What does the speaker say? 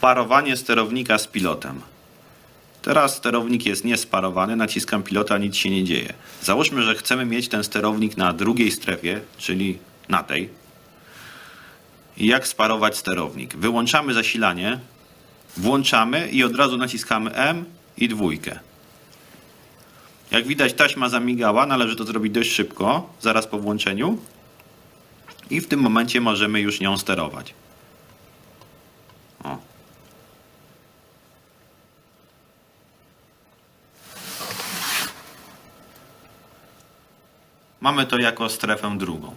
Parowanie sterownika z pilotem. Teraz sterownik jest niesparowany, naciskam pilota, nic się nie dzieje. Załóżmy, że chcemy mieć ten sterownik na drugiej strefie, czyli na tej. Jak sparować sterownik? Wyłączamy zasilanie, włączamy i od razu naciskamy M i dwójkę. Jak widać taśma zamigała, należy to zrobić dość szybko, zaraz po włączeniu. I w tym momencie możemy już nią sterować. Mamy to jako strefę drugą.